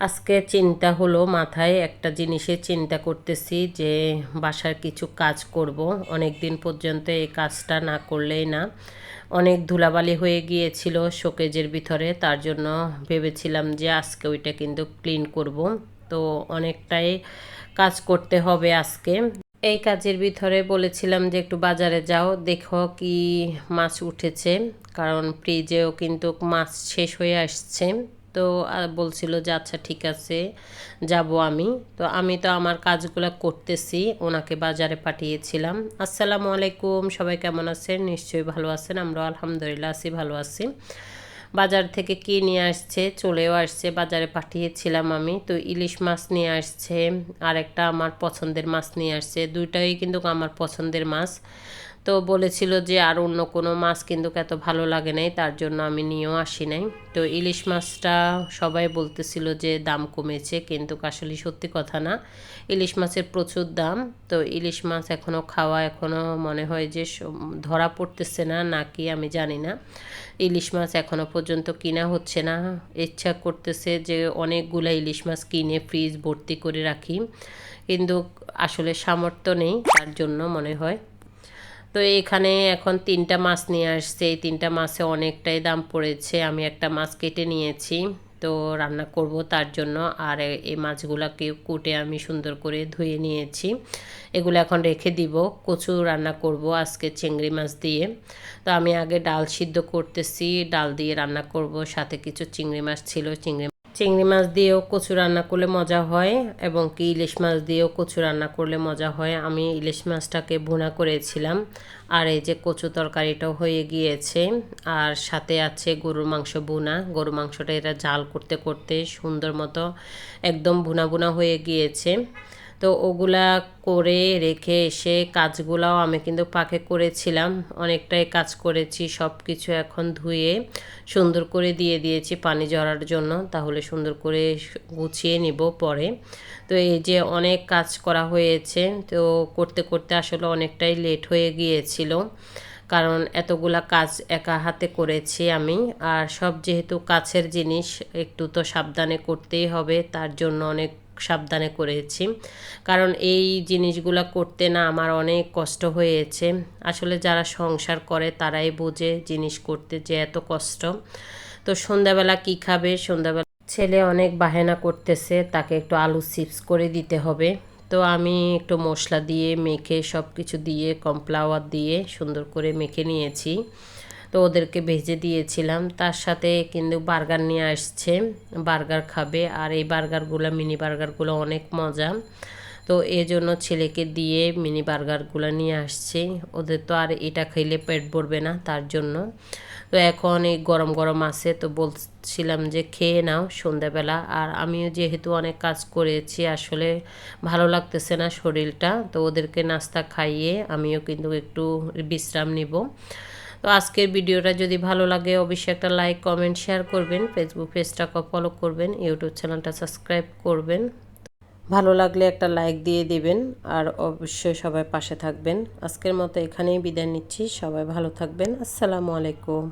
আজকে চিন্তা হলো মাথায় একটা জিনিসে চিন্তা করতেছি যে বাসার কিছু কাজ করব। অনেক দিন পর্যন্ত এই কাজটা না করলেই না। অনেক ধুলাবালি হয়ে গিয়েছিল শোকেজের ভিতরে, তার জন্য ভেবেছিলাম যে আজকে ওইটা কিন্তু ক্লিন করব। তো অনেকটাই কাজ করতে হবে আজকে। এই কাজের ভিতরে বলেছিলাম যে একটু বাজারে যাও, দেখো কি মাছ উঠেছে। কারণ ফ্রিজেও কিন্তু মাছ শেষ হয়ে আসছে। তো বলছিল যে আচ্ছা ঠিক আছে, যাব আমি। তো আমি তো আমার কাজগুলো করতেছি, ওনাকে বাজারে পাঠিয়েছিলাম। আসসালামু আলাইকুম, সবাই কেমন আছেন? নিশ্চয়ই ভালো আছেন আমরা আলহামদুলিল্লাহ আছি, ভালো আছি। বাজার থেকে কি নিয়ে আসছে, চলেও আসছে, বাজারে পাঠিয়েছিলাম আমি। তো, ইলিশ মাছ নিয়ে আসছে আর একটা আমার পছন্দের মাছ নিয়ে আসছে। দুইটাই কিন্তু আমার পছন্দের মাছ। তো বলেছিল যে আর অন্য কোনো মাছ কিন্তু এত ভালো লাগে নাই, তার জন্য আমি নিয়েও আসি নাই। তো ইলিশ মাছটা সবাই বলতেছিল যে দাম কমেছে, কিন্তু আসলে সত্যি কথা না। ইলিশ মাছের প্রচুর দাম, তো ইলিশ মাছ এখনও খাওয়া এখনও মনে হয় যে ধরা পড়তেছে না নাকি আমি জানি না। ইলিশ মাছ এখনও পর্যন্ত কিনা হচ্ছে না। ইচ্ছা করতেছে যে অনেকগুলো ইলিশ মাছ কিনে ফ্রিজ ভর্তি করে রাখি, কিন্তু আসলে সামর্থ্য নেই, তার জন্য মনে হয়। তো এখানে এখন তিনটা মাছ নিয়ে আসছে। এই তিনটা মাছে অনেকটাই দাম পড়েছে। আমি একটা মাছ কেটে নিয়েছি। তো রান্না করব তার জন্য। আর এই মাছগুলোকে কুটে আমি সুন্দর করে ধুয়ে নিয়েছি। এগুলো এখন রেখে দিব। কচু রান্না করব আজকে চিংড়ি মাছ দিয়ে। তো আমি আগে ডাল সিদ্ধ করতেছি। ডাল দিয়ে রান্না করব। সাথে কিছু চিংড়ি মাছ ছিল। চিংড়ি চিংড়ি মাছ দিয়েও কচু রান্না করলে মজা হয় এবং কি ইলিশ মাছ দিয়েও কচু রান্না করলে মজা হয়। আমি ইলিশ মাছটাকে ভুনা করেছিলাম। আর এই যে কচু তরকারিটাও হয়ে গিয়েছে। আর সাথে আছে গরুর মাংস বুনা গরুর মাংসটা এরা জাল করতে করতে সুন্দর মতো একদম ভুনা ভুনা হয়ে গিয়েছে। তো ওগুলা করে রেখে এসে কাজগুলাও আমি কিন্তু পাকে করেছিলাম। অনেকটাই কাজ করেছি সব কিছু এখন ধুয়ে সুন্দর করে দিয়ে দিয়েছি পানি ঝরার জন্য। তাহলে সুন্দর করে গুছিয়ে নিব পরে। তো এই যে অনেক কাজ করা হয়েছে, তো করতে করতে আসলে অনেকটাই লেট হয়ে গিয়েছিল। কারণ এতগুলা কাজ একা হাতে করেছি আমি। আর সব যেহেতু কাছের জিনিস, একটু তো সাবধানে করতেই হবে। তার জন্য অনেক সাবধানে করেছি। কারণ এই জিনিসগুলো করতে না আমার অনেক কষ্ট হয়েছে। আসলে যারা সংসার করে তারাই বোঝে জিনিস করতে যে এত কষ্ট। তো সন্ধ্যাবেলা কি খাবে? সন্ধ্যাবেলা ছেলে অনেক বাহেনা করতেছে, তাকে একটু আলু চিপস করে দিতে হবে। তো আমি একটু মশলা দিয়ে, মেখে সব কিছু দিয়ে কমফ্লাওয়ার দিয়ে সুন্দর করে মেখে নিয়েছি। তো ওদেরকে ভেজে দিয়েছিলাম। তার সাথে কিন্তু বার্গার নিয়ে আসছে। বার্গার খাবে। আর এই বার্গারগুলো, মিনি বার্গারগুলো অনেক মজা। তো এই জন্য ছেলেকে দিয়ে মিনি বার্গারগুলো নিয়ে আসছে। ওদের তো আর এটা খাইলে পেট ভরবে না, তার জন্য। তো এখন এই গরম গরম আছে, তো বলছিলাম যে খেয়ে নাও সন্ধ্যাবেলা। আর আমিও যেহেতু অনেক কাজ করেছি, আসলে ভালো লাগতেছে না শরীরটা। তো ওদেরকে নাস্তা খাইয়ে আমিও কিন্তু একটু বিশ্রাম নিব। তো আজকের ভিডিওটা যদি ভালো লাগে, অবশ্যই একটা লাইক কমেন্ট শেয়ার করবেন। ফেসবুক পেজটা ফলো করবেন। ইউটিউব চ্যানেলটা সাবস্ক্রাইব করবেন। ভালো লাগলে একটা লাইক দিয়ে দিবেন। আর অবশ্যই সবাই পাশে থাকবেন। আজকের মতো এখানেই বিদায় নিচ্ছি। সবাই ভালো থাকবেন। আসসালামু আলাইকুম।